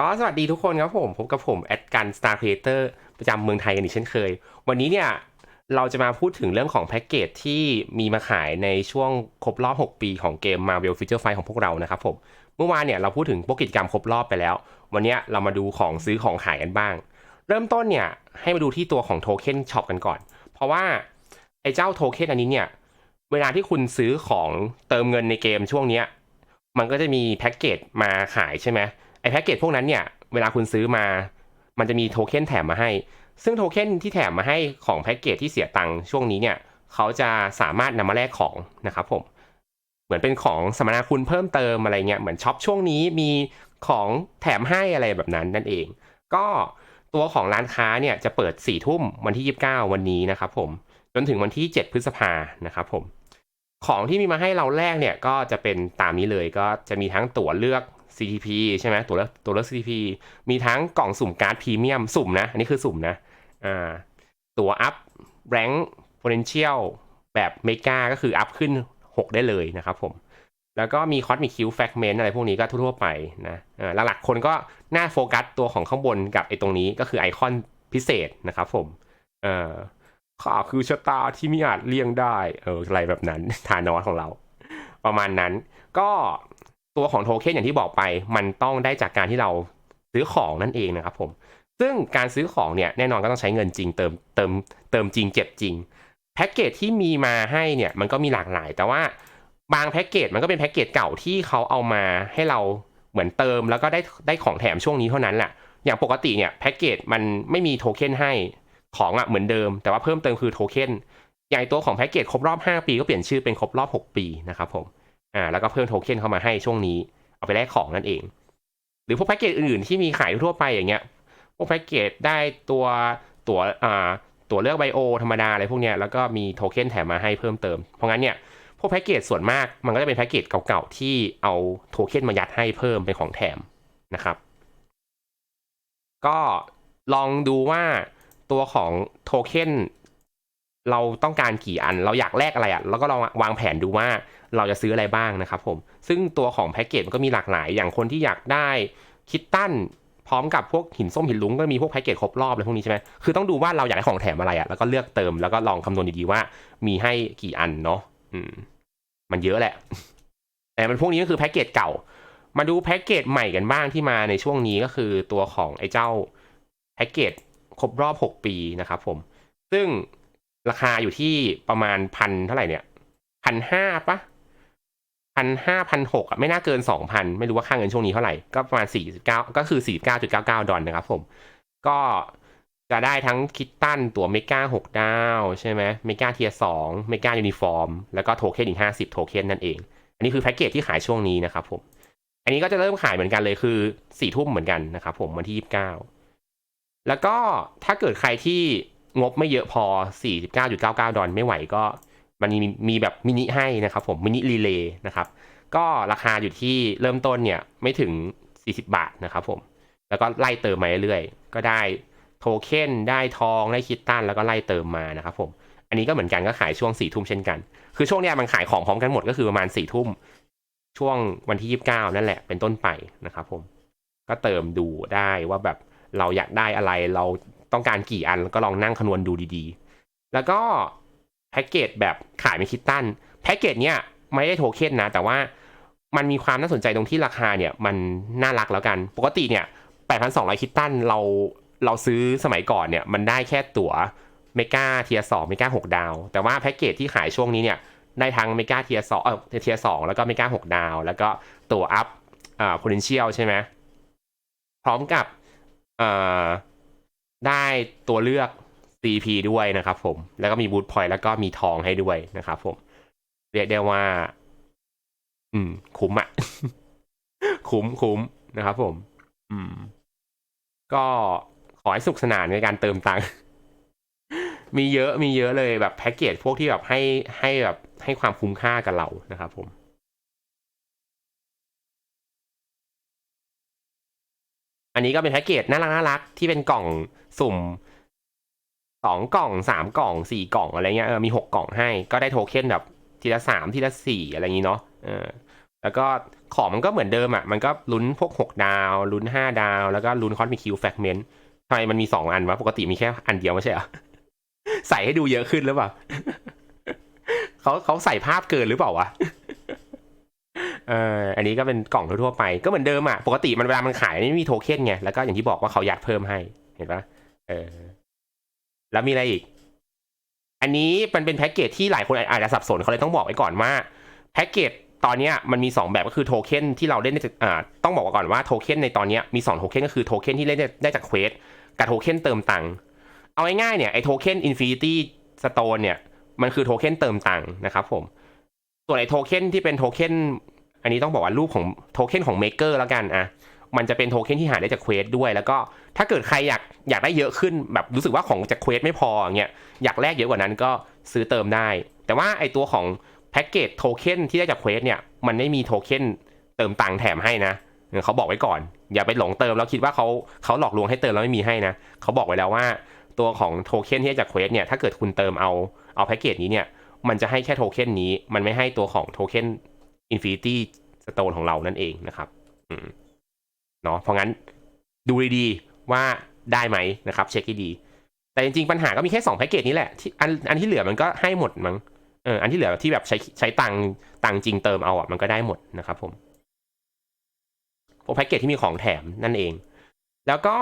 ก็สวัสดีทุกคนครับผมพบกับผมแอดกัน Star Creator ประจำเมืองไทยกันอีกเช่นเคย วันนี้เนี่ยเราจะมาพูดถึงเรื่องของแพ็กเกจที่มีมาขายในช่วงครบรอบ 6 ปีของเกม Marvel Future Fight ของพวกเรานะครับผม เมื่อวานเนี่ยเราพูดถึงพวกกิจกรรมครบรอบไปแล้ว วันนี้เรามาดูของซื้อของขายกันบ้าง เริ่มต้นเนี่ยให้มาดูที่ตัวของโทเค็นช็อปกันก่อน เพราะว่าไอ้เจ้าโทเค็นอันนี้เนี่ยเวลาที่คุณซื้อของเติมเงินในเกมช่วงเนี้ยมันก็จะมีแพ็กเกจมาขายใช่ไหม ไอ้แพ็กเกจพวกนั้นเนี่ย เวลาคุณซื้อมา มันจะมีโทเค็นแถมมาให้ ซึ่งโทเค็นที่แถมมาให้ของแพ็กเกจที่เสียตังค์ช่วงนี้เนี่ย เขาจะสามารถนำมาแลกของนะครับผม เหมือนเป็นของสมนาคุณเพิ่มเติมอะไรเงี้ย เหมือนช็อปช่วงนี้มีของแถมให้อะไรแบบนั้นนั่นเอง ก็ตัวของร้านค้าเนี่ยจะเปิด4ี่ทุ่มวันที่ 29 วันนี้นะครับผม จนถึงวันที่ 7 พฤษภานะครับผม ของที่มีมาให้เราแรกเนี่ยก็จะเป็นตามนี้เลยก็จะมีทั้งตั๋วเลือก CTP ใช่ไหมตัวเลือกตัวเลือก CTP มีทั้งกล่องสุ่มการ์ดพรีเมียมสุ่มนะ อันนี้คือสุ่มนะอ่าตัวอัพแรงค์ potential แบบเมกาก็คืออัพขึ้น 6 ได้เลยนะครับผม แล้วก็มีคอสมิคิวแฟกเมนต์อะไรพวกนี้ก็ทั่วๆไปนะหลักๆคนก็น่าโฟกัสตัวของข้างบนกับไอ้ตรงนี้ก็คือไอคอนพิเศษนะครับผมเอ่อข้าคือชะตาที่ไม่อาจเลี่ยงได้เอออะไรแบบนั้นทานอสของเรา ประมาณนั้นก็ ตัวของโทเค็นอย่างที่บอกไป มันต้องได้จากการที่เราซื้อของนั่นเองนะครับผม ซึ่งการซื้อของเนี่ยแน่นอนก็ต้องใช้เงินจริงเติมเติมเติมจริงเจ็บจริงแพ็กเกจที่มีมาให้เนี่ยมันก็มีหลากหลาย แต่ว่าบางแพ็กเกจมันก็เป็นแพ็กเกจเก่าที่เขาเอามาให้เราเหมือนเติมแล้วก็ได้ได้ของแถมช่วงนี้เท่านั้นแหละอย่างปกติเนี่ยแพ็กเกจมันไม่มีโทเค็นให้ของอะ่ะเหมือนเดิม แต่ว่าเพิ่มเติมคือโทเค็นอย่างตัวของแพ็กเกจครบรอบ 5 ปีก็เปลี่ยนชื่อเป็นครบรอบ 6 ปีนะครับผม อ่าแล้วก็เพิ่มโทเค็นเข้ามาให้ช่วงนี้ เอาไปแลกของนั่นเอง หรือพวกแพ็กเกจอื่นๆที่มีขายทั่วไปอย่างเงี้ย พวกแพ็กเกจได้ตัวตัวอ่าตัวเลือกไบโอธรรมดาอะไรพวกเนี้ยแล้วก็มีโทเค็นแถมมาให้เพิ่มเติม เพราะงั้นเนี่ยพวกแพ็กเกจส่วนมากมันก็จะเป็นแพ็กเกจเก่าๆที่เอาโทเค็นมายัดให้เพิ่มเป็นของแถมนะครับ ก็ลองดูว่าตัวของโทเค็นเราต้องการกี่อันเราอยากแลกอะไรอะแล้วก็ลองวางแผนดูว่า เราจะซื้ออะไรบ้างนะครับผม ซึ่งตัวของแพ็กเกจมันก็มีหลากหลาย อย่างคนที่อยากได้คิตตันพร้อมกับพวกหินส้มหินลุงก็มีพวกแพ็กเกจครบรอบอะไรพวกนี้ใช่ไหมคือต้องดูว่าเราอยากได้ของแถมอะไรอะแล้วก็เลือกเติมแล้วก็ลองคำนวณดีๆว่ามีให้กี่อันเนาะอืมมันเยอะแหละ แต่มันพวกนี้ก็คือแพ็กเกจเก่า มาดูแพ็กเกจใหม่กันบ้างที่มาในช่วงนี้ก็คือตัวของไอ้เจ้าแพ็กเกจครบรอบ 6 ปีนะครับผม ซึ่งราคาอยู่ที่ประมาณพันเท่าไหร่เนี่ยพันห้าปะ พันห้าพันหกอะไม่น่าเกินสองพันไม่รู้ว่าค่าเงินช่วงนี้เท่าไหร่ ก็ประมาณสี่สิบเก้าก็คือสี่สิบเก้าจุดเก้าเก้าดอลนะครับผม ก็จะได้ทั้งคิตตันตัวเมกาหกดาวใช่ไหมเมกาเทียสองเมกายูนิฟอร์ม แล้วก็โทเค็นอีกห้าสิบโทเค็นนั่นเอง อันนี้คือแพ็กเกจที่ขายช่วงนี้นะครับผม อันนี้ก็จะเริ่มขายเหมือนกันเลยคือสี่ทุ่มเหมือนกันนะครับผมวันที่ยี่สิบเก้าแล้วก็ถ้าเกิดใครที่งบไม่เยอะพอสี่สิบเก้าจุดเก้าเก้าดอลไม่ไหวก็ มันมีมีแบบมินิให้นะครับผมมินิรีเลย์นะครับ ก็ราคาอยู่ที่เริ่มต้นเนี่ยไม่ถึง 40 บาทนะครับผม แล้วก็ไล่เติมมาเรื่อยๆ ก็ได้โทเค็นได้ทองได้คิตตันแล้วก็ไล่เติมมานะครับผม อันนี้ก็เหมือนกันก็ขายช่วงสี่ทุ่มเช่นกัน คือช่วงนี้มันขายของพร้อมกันหมดก็คือประมาณสี่ทุ่มช่วงวันที่ยี่สิบเก้านั่นแหละเป็นต้นไปนะครับผม ก็เติมดูได้ว่าแบบเราอยากได้อะไรเราต้องการกี่อันก็ลองนั่งคำนวณดูดีๆ แล้วก็ แพ็กเกจแบบขายเป็นคิตตันแพ็กเกจเนี้ยไม่ได้โทเค็นนะ แต่ว่ามันมีความน่าสนใจตรงที่ราคาเนี่ยมันน่ารักแล้วกัน ปกติเนี่ย 8,200 คิตตันเราเราซื้อสมัยก่อนเนี่ยมันได้แค่ตั๋วเมกาเทียสองเมกาหกดาว แต่ว่าแพ็กเกจที่ขายช่วงนี้เนี่ยได้ทั้งเมกาเทียสองเออเทียสองแล้วก็เมกาหกดาว แล้วก็ตั๋วอัพอ่า potential ใช่ไหมพร้อมกับอ่าได้ตัวเลือก CP ด้วยนะครับผม แล้วก็มีบูทพอยต์แล้วก็มีทองให้ด้วยนะครับผม เรียกได้ว่า อืม คุ้มอะคุ้มคุ้มนะครับผม อืม ก็ขอให้สุขสนานในการเติมตังค์มีเยอะมีเยอะเลยแบบแพ็กเกจพวกที่แบบให้ให้แบบให้ความคุ้มค่ากับเรานะครับผมอันนี้ก็เป็นแพ็กเกจน่ารักน่ารักที่เป็นกล่องสุ่ม สองกล่องสามกล่องสี่กล่องอะไรเงี้ยเออมีหกกล่องให้ก็ได้โทเค็นแบบทีละสามทีละสี่อะไรอย่างนี้เนาะเออแล้วก็ของมันก็เหมือนเดิมอะ มันก็ลุ้นพวก 6 ดาวลุ้น 5 ดาว แล้วก็ลุ้นคอนมีคิวแฟกเมนต์ทำไมมันมี 2 อันวะ ปกติมีแค่อันเดียวไม่ใช่เหรอ ใส่ให้ดูเยอะขึ้นหรือเปล่าเขาเขาใส่ภาพเกินหรือเปล่าวะเอออันนี้ก็เป็นกล่องทั่วไป ก็เหมือนเดิมอะ ปกติมันเวลามันขายไม่มีโทเค็นไง แล้วก็อย่างที่บอกว่าเขายัดเพิ่มให้ เห็นปะเออ แล้วมีอะไรอีก อันนี้มันเป็นแพ็กเกจที่หลายคนอาจจะสับสนเขาเลยต้องบอกไว้ก่อนว่าแพ็กเกจตอนนี้มันมี 2 แบบก็คือโทเค็นที่เราเล่นได้จากอ่าต้องบอกก่อนว่าโทเค็นในตอนนี้มี2โทเค็นก็คือโทเค็นที่เล่นได้จากเควสกับโทเค็นเติมตังค์เอาง่ายๆเนี่ยไอโทเค็นอินฟินิตี้สโตนเนี่ยมันคือโทเค็นเติมตังค์นะครับผมส่วนไอโทเค็นที่เป็นโทเค็นอันนี้ต้องบอกว่ารูปของโทเค็นของเมเกอร์แล้วกันอะ มันจะเป็นโทเค็นที่หาได้จากเควสด้วย แล้วก็ถ้าเกิดใครอยากอยากได้เยอะขึ้นแบบรู้สึกว่าของจากเควสไม่พออย่างเงี้ยอยากแลกเยอะกว่านั้นก็ซื้อเติมได้ แต่ว่าไอตัวของแพ็กเกจโทเค็นที่ได้จากเควสเนี่ยมันไม่มีโทเค็นเติมตังค์แถมให้นะเขาบอกไว้ก่อน อย่าไปหลงเติมแล้วคิดว่าเขาเขาหลอกลวงให้เติมแล้วไม่มีให้นะเขาบอกไว้แล้วว่าตัวของโทเค็นที่ได้จากเควสเนี่ยถ้าเกิดคุณเติมเอาเอาแพ็กเกจนี้เนี่ยมันจะให้แค่โทเค็นนี้ มันไม่ให้ตัวของโทเค็นอินฟินิตี้สโตนของเรานั่นเองนะครับ อืม เนาะเพราะงั้นดูดีๆว่าได้ไหมนะครับ เช็คให้ดี แต่จริงๆปัญหาก็มีแค่2แพ็กเกจนี้แหละที่อันอันที่เหลือมันก็ให้หมดมั้งเอออันที่เหลือที่แบบใช้ใช้ตังตังจริงเติมเอาอะมันก็ได้หมดนะครับผมพวกแพ็กเกจที่มีของแถมนั่นเอง แล้วก็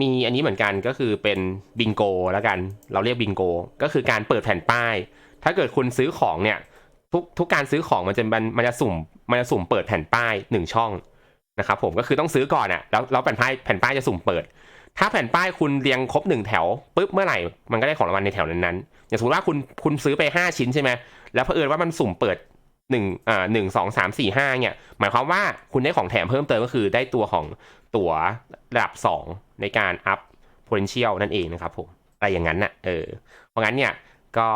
มีอันนี้เหมือนกันก็คือเป็นบิงโกแล้วกัน เราเรียกบิงโกก็คือการเปิดแผ่นป้าย ถ้าเกิดคุณซื้อของเนี่ยทุกทุกการซื้อของมันจะมันมันจะสุ่มมันจะสุ่มเปิดแผ่นป้ายหนึ่งช่อง นะครับผมก็คือต้องซื้อก่อนอะแล้วแล้วแผ่นป้ายแผ่นป้ายจะสุ่มเปิด ถ้าแผ่นป้ายคุณเรียงครบหนึ่งแถวปุ๊บเมื่อไหร่มันก็ได้ของรางวัลในแถวนั้นๆอย่างสมมติว่าคุณคุณซื้อไปห้าชิ้นใช่ไหมแล้วเผอิญว่ามันสุ่มเปิดหนึ่งอ่าหนึ่งสองสามสี่ห้าเนี่ย หมายความว่าคุณได้ของแถมเพิ่มเติมก็คือได้ตัวของตั๋วระดับสองในการอัพ potential นั่นเองนะครับผม อะไรอย่างนั้นน่ะ เออ เพราะงั้นเนี่ย ก็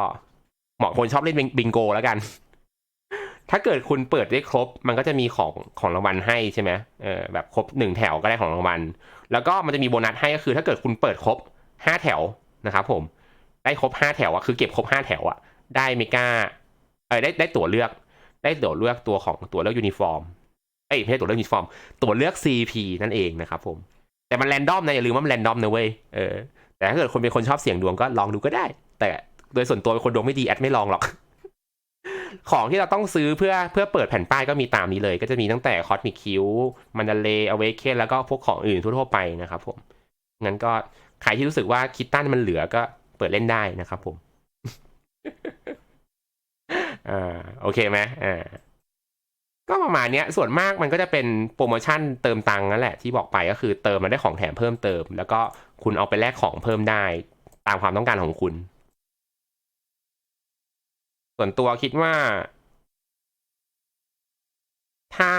เหมาะคนชอบเล่นบิงโกแล้วกัน ถ้าเกิดคุณเปิดได้ครบ มันก็จะมีของของรางวัลให้ใช่ไหมเออแบบครบหนึ่งแถวก็ได้ของรางวัล แล้วก็มันจะมีโบนัสให้ก็คือ ถ้าเกิดคุณเปิดครบห้าแถวนะครับผม ได้ครบห้าแถวอะคือเก็บครบห้าแถวอะได้เมกาเออได้ได้ตั๋วเลือก ได้ตั๋วเลือกตัวของตั๋วเลือกยูนิฟอร์ม เอ้ยไม่ใช่ตั๋วเลือกยูนิฟอร์ม ตั๋วเลือก CP นั่นเองนะครับผม แต่มันแรนดอมนะอย่าลืมว่ามันแรนดอมนะเว้ย เออ แต่ถ้าเกิดคนเป็นคนชอบเสี่ยงดวงก็ลองดูก็ได้ แต่โดยส่วนตัวเป็นคนดวงไม่ดีแอดไม่ลองหรอก ของที่เราต้องซื้อเพื่อเพื่อเปิดแผ่นป้ายก็มีตามนี้เลย ก็จะมีตั้งแต่คอสมิคิวมันดาเลอเวเคนแล้วก็พวกของอื่นทั่วๆไปนะครับผม งั้นก็ใครที่รู้สึกว่าคิดตันมันเหลือก็เปิดเล่นได้นะครับผมอ่าโอเคไหมอ่าก็ประมาณนี้ส่วนมากมันก็จะเป็นโปรโมชั่นเติมตังค์นั่นแหละที่บอกไปก็คือเติมมันได้ของแถมเพิ่มเติม แล้วก็คุณเอาไปแลกของเพิ่มได้ ตามความต้องการของคุณ ส่วนตัวคิดว่า ถ้า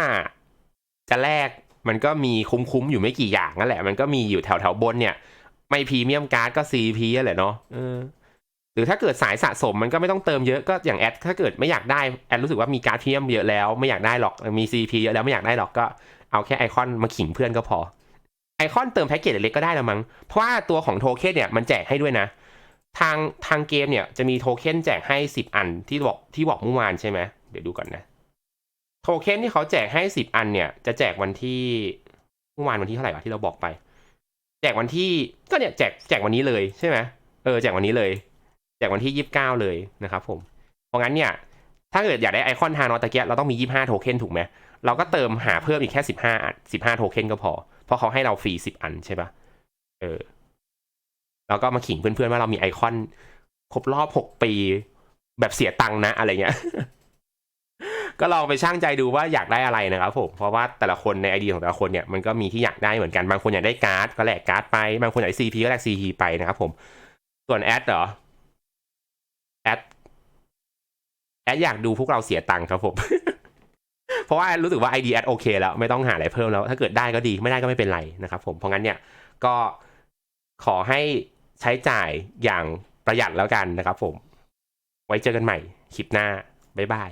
จะแลกมันก็มีคุ้มๆอยู่ไม่กี่อย่างนั่นแหละ มันก็มีอยู่แถวแถวๆบนเนี่ย ไม่พรีเมียมการ์ดก็ซีพีแหละเนาะหรือถ้าเกิดสายสะสมมันก็ไม่ต้องเติมเยอะก็อย่างแอดถ้าเกิดไม่อยากได้แอดรู้สึกว่ามีการ์ดพรีเมียมเยอะแล้วไม่อยากได้หรอกมี CP เยอะแล้วไม่อยากได้หรอกก็เอาแค่ไอคอนมาขิงเพื่อนก็พอไอคอนเติมแพ็กเกจเล็กก็ได้แล้วมั้ง เพราะว่าตัวของโทเค็นเนี่ยมันแจกให้ด้วยนะ ทางทางเกมเนี่ยจะมีโทเค็นแจกให้สิบอันที่บอกที่บอกเมื่อวานใช่ไหมเดี๋ยวดูก่อนนะ โทเค็นที่เขาแจกให้สิบอันเนี่ย จะแจกวันที่เมื่อวานวันที่เท่าไหร่วะที่เราบอกไป แจกวันที่ก็เนี่ยแจกแจกวันนี้เลยใช่ไหมเออแจกวันนี้เลย แจกวันที่ยี่สิบเก้าเลยนะครับผม เพราะงั้นเนี่ยถ้าเกิดอยากได้ไอคอนทานอตะเกียเราต้องมียี่ห้าโทเค็นถูกไหมเราก็เติมหาเพิ่มอีกแค่สิบห้าอันสิบห้าโทเค็นก็พอ เพราะเขาให้เราฟรีสิบอันใช่ปะเออ แล้วก็มาขิงเพื่อนๆว่าเรามีไอคอน ครบรอบหกปี แบบเสียตังค์นะ อะไรเงี้ย ก็ลองไปช่างใจดูว่าอยากได้อะไรนะครับผม เพราะว่าแต่ละคนในไอเดียของแต่ละคนเนี่ยมันก็มีที่อยากได้เหมือนกัน บางคนอยากได้การ์ดก็แลกการ์ดไป บางคนอยากได้ซีพีก็แลกซีพีไปนะครับผม ส่วนแอดเหรอ แอด แอดอยากดูพวกเราเสียตังค์ครับผม เพราะว่าแอดรู้สึกว่าไอเดียแอดโอเคแล้วไม่ต้องหาอะไรเพิ่มแล้ว ถ้าเกิดได้ก็ดี ไม่ได้ก็ไม่เป็นไรนะครับผม เพราะงั้นเนี่ย ก็ขอให้ ใช้จ่ายอย่างประหยัดแล้วกันนะครับผม ไว้เจอกันใหม่คลิปหน้า บ๊ายบาย